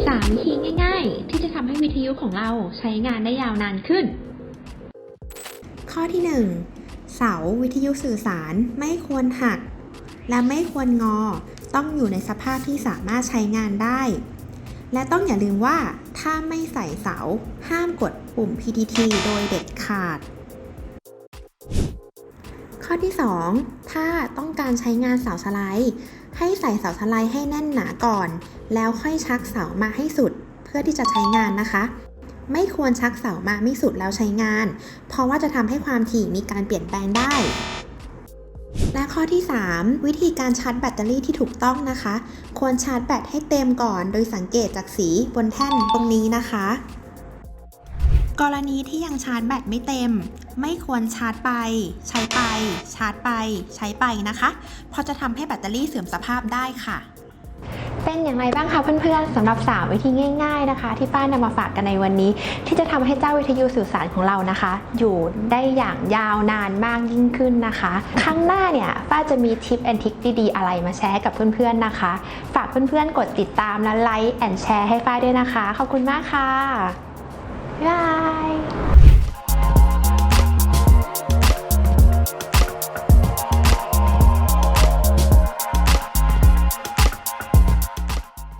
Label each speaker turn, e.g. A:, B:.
A: 3 วิธีง่าย
B: ๆ ที่จะทำให้วิทยุ
A: ของเราใช้งานได้ยาวนานขึ้น
B: ข้อที่ 1 เสาวิทยุสื่อสารไม่ควรหัก และไม่ควรงอ ต้องอยู่ในสภาพที่สามารถใช้งานได้ และต้องอย่าลืมว่าถ้าไม่ใส่เสาห้ามกดปุ่ม PTT โดยเด็ดขาด ข้อที่ 2 ถ้าต้องการใช้งานเสาสไลด์ ให้ใส่เสาสไลด์ให้แน่นหนาก่อน แล้วค่อยชักเสามาให้สุด เพื่อที่จะใช้งานนะคะ ไม่ควรชักเสามาไม่สุดแล้วใช้งาน เพราะว่าจะทำให้ความถี่มีการเปลี่ยนแปลงได้ และข้อที่ 3 วิธีการชาร์จแบตเตอรี่ที่ถูกต้องนะคะ ควรชาร์จแบตให้เต็มก่อน โดยสังเกตจากสีบนแท่นตรงนี้นะคะ กรณีที่ยังชาร์จแบตไม่เต็ม ไม่ควรชาร์จไป ใช้ไป ชาร์จไป ใช้ไปนะคะ เพราะจะทำให้แบตเตอรี่เสื่อมสภาพได้ค่ะ
C: เป็นอย่างไรบ้างคะเพื่อนๆสำหรับ 3 วิธีง่าย ๆนะคะ ที่ป้านำมาฝากกันในวันนี้ ที่จะทำให้เจ้าวิทยุสื่อสารของเรานะคะ อยู่ได้อย่างยาวนานมากยิ่งขึ้นนะคะ ครั้งหน้าเนี่ยป้าจะมีทิปแอนทิคดีๆอะไรมาแชร์กับเพื่อนๆนะคะ ฝากเพื่อนๆกดติดตามและไลค์แอนแชร์ให้ฝ้าด้วยนะคะ ขอบคุณมากค่ะ บ๊ายบาย